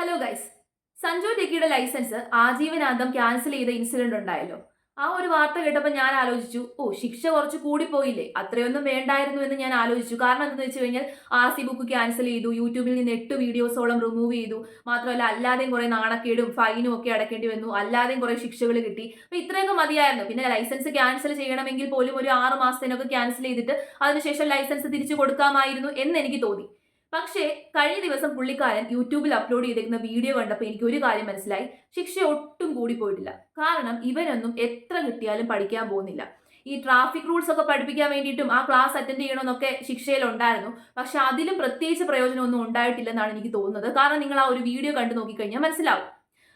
Hello guys Sanju ടെക്കിയുടെ license ആജീവനാന്തം cancel ചെയ്ത ഇൻസിഡന്റ് ഉണ്ടായല്ലോ. ആ ഒരു വാർത്ത കേട്ടപ്പോൾ ഞാൻ ആലോചിച്ചു ഓ ശിക്ഷ കുറച്ച് കൂടിപ്പോയില്ലേ? അത്രയൊന്നും വേണ്ടായിരുന്നു എന്ന് ഞാൻ ആലോചിച്ചു. കാരണം എന്താണെന്ന് വെച്ച് കഴിഞ്ഞാൽ ആർ സി ബുക്ക് ക്യാൻസൽ ചെയ്തു യൂട്യൂബിൽ നിന്ന് എട്ട് വീഡിയോസോളം റിമൂവ് ചെയ്തു. മാത്രമല്ല അല്ലാതെയും കുറേ നാണക്കേടും ഫൈനും ഒക്കെ അടക്കേണ്ടി വന്നു. അല്ലാതെയും കുറേ ശിക്ഷകൾ കിട്ടി. അപ്പൊ ഇത്രയൊക്കെ മതിയായിരുന്നു. പിന്നെ ലൈസൻസ് ക്യാൻസൽ ചെയ്യണമെങ്കിൽ പോലും ഒരു ആറ് മാസത്തിനൊക്കെ ക്യാൻസൽ ചെയ്തിട്ട് അതിനുശേഷം ലൈസൻസ് തിരിച്ചു കൊടുക്കാമായിരുന്നു എന്ന് എനിക്ക് തോന്നി. പക്ഷേ കഴിഞ്ഞ ദിവസം പുള്ളിക്കാരൻ യൂട്യൂബിൽ അപ്ലോഡ് ചെയ്തിരിക്കുന്ന വീഡിയോ കണ്ടപ്പോൾ എനിക്ക് ഒരു കാര്യം മനസ്സിലായി. ശിക്ഷ ഒട്ടും കൂടി പോയിട്ടില്ല. കാരണം ഇവനൊന്നും എത്ര കിട്ടിയാലും പഠിക്കാൻ പോകുന്നില്ല. ഈ ട്രാഫിക് റൂൾസ് ഒക്കെ പഠിപ്പിക്കാൻ വേണ്ടിയിട്ടും ആ ക്ലാസ് അറ്റൻഡ് ചെയ്യണമെന്നൊക്കെ ശിക്ഷയിലുണ്ടായിരുന്നു പക്ഷെ അതിലും പ്രത്യേകിച്ച് പ്രയോജനമൊന്നും ഉണ്ടായിട്ടില്ലെന്നാണ് എനിക്ക് തോന്നുന്നത്. കാരണം നിങ്ങൾ ആ ഒരു വീഡിയോ കണ്ടു നോക്കിക്കഴിഞ്ഞാൽ മനസ്സിലാവും.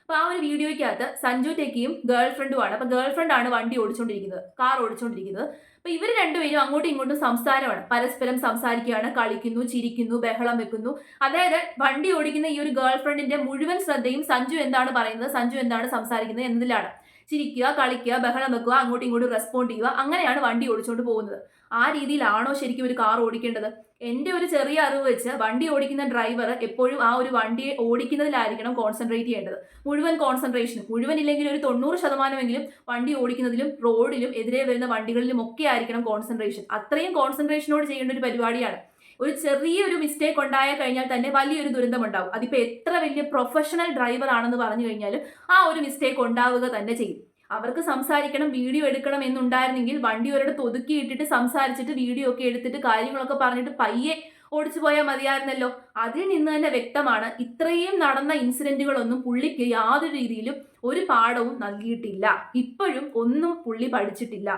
അപ്പൊ ആ ഒരു വീഡിയോയ്ക്കകത്ത് സഞ്ജു ടെക്കിയും ഗേൾ ഫ്രണ്ടുമാണ് അപ്പൊ ഗേൾ ഫ്രണ്ടാണ് വണ്ടി ഓടിച്ചുകൊണ്ടിരിക്കുന്നത് കാർ ഓടിച്ചുകൊണ്ടിരിക്കുന്നത് അപ്പൊ ഇവർ രണ്ടുപേരും അങ്ങോട്ടും ഇങ്ങോട്ടും സംസാരമാണ്. പരസ്പരം സംസാരിക്കുകയാണ് കളിക്കുന്നു ചിരിക്കുന്നു ബഹളം വെക്കുന്നു. അതായത് വണ്ടി ഓടിക്കുന്ന ഈ ഒരു ഗേൾ ഫ്രണ്ടിന്റെ മുഴുവൻ ശ്രദ്ധയും സഞ്ജു എന്താണ് പറയുന്നത് സഞ്ജു എന്താണ് സംസാരിക്കുന്നത് എന്നതിലാണ്. ചിരിക്കുക കളിക്കുക ബഹളം വെക്കുക അങ്ങോട്ടും ഇങ്ങോട്ടും റെസ്പോണ്ട് ചെയ്യുക അങ്ങനെയാണ് വണ്ടി ഓടിച്ചുകൊണ്ട് പോകുന്നത്. ആ രീതിയിലാണോ ശരിക്കും ഒരു കാർ ഓടിക്കേണ്ടത്? എന്റെ ഒരു ചെറിയ അറിവ് വെച്ച് വണ്ടി ഓടിക്കുന്ന ഡ്രൈവർ എപ്പോഴും ആ ഒരു വണ്ടിയെ ഓടിക്കുന്നതിലായിരിക്കണം കോൺസെൻട്രേറ്റ് ചെയ്യേണ്ടത്. മുഴുവൻ കോൺസെൻട്രേഷൻ മുഴുവൻ ഇല്ലെങ്കിൽ ഒരു തൊണ്ണൂറ് ശതമാനമെങ്കിലും വണ്ടി ഓടിക്കുന്നതിലും റോഡിലും എതിരെ വരുന്ന വണ്ടികളിലും ഒക്കെ ആയിരിക്കണം കോൺസെൻട്രേഷൻ അത്രയും കോൺസെൻട്രേഷനോട് ചെയ്യേണ്ട ഒരു പരിപാടിയാണ്. ഒരു ചെറിയൊരു മിസ്റ്റേക്ക് ഉണ്ടായ കഴിഞ്ഞാൽ തന്നെ വലിയൊരു ദുരന്തം ഉണ്ടാവും അതിപ്പോൾ എത്ര വലിയ പ്രൊഫഷണൽ ഡ്രൈവർ ആണെന്ന് പറഞ്ഞു കഴിഞ്ഞാലും ആ ഒരു മിസ്റ്റേക്ക് ഉണ്ടാവുക തന്നെ ചെയ്യും. അവർക്ക് സംസാരിക്കണം വീഡിയോ എടുക്കണം എന്നുണ്ടായിരുന്നെങ്കിൽ വണ്ടി ഒരിടത്ത് ഒതുക്കിയിട്ടിട്ട് സംസാരിച്ചിട്ട് വീഡിയോ ഒക്കെ എടുത്തിട്ട് കാര്യങ്ങളൊക്കെ പറഞ്ഞിട്ട് പയ്യെ ഓടിച്ചു പോയാൽ മതിയായിരുന്നല്ലോ. അതിൽ നിന്ന് തന്നെ വ്യക്തമാണ് ഇത്രയും നടന്ന ഇൻസിഡന്റുകളൊന്നും പുള്ളിക്ക് യാതൊരു രീതിയിലും ഒരു പാഠവും നൽകിയിട്ടില്ല. ഇപ്പോഴും ഒന്നും പുള്ളി പഠിച്ചിട്ടില്ല.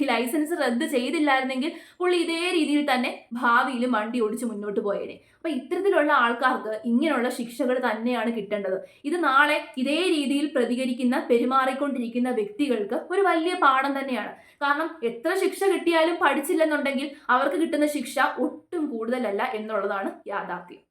ഈ ലൈസൻസ് റദ്ദ് ചെയ്തില്ലായിരുന്നെങ്കിൽ പുള്ളി ഇതേ രീതിയിൽ തന്നെ ഭാവിയിലും വണ്ടി ഓടിച്ച് മുന്നോട്ട് പോയേനെ. അപ്പൊ ഇത്തരത്തിലുള്ള ആൾക്കാർക്ക് ഇങ്ങനെയുള്ള ശിക്ഷകൾ തന്നെയാണ് കിട്ടേണ്ടത്. ഇത് നാളെ ഇതേ രീതിയിൽ പ്രതികരിക്കുന്ന പെരുമാറിക്കൊണ്ടിരിക്കുന്ന വ്യക്തികൾക്ക് ഒരു വലിയ പാഠം തന്നെയാണ്. കാരണം എത്ര ശിക്ഷ കിട്ടിയാലും പഠിച്ചില്ലെന്നുണ്ടെങ്കിൽ അവർക്ക് കിട്ടുന്ന ശിക്ഷ ഒട്ടും കൂടുതലല്ല എന്നുള്ളതാണ് യാഥാർത്ഥ്യം.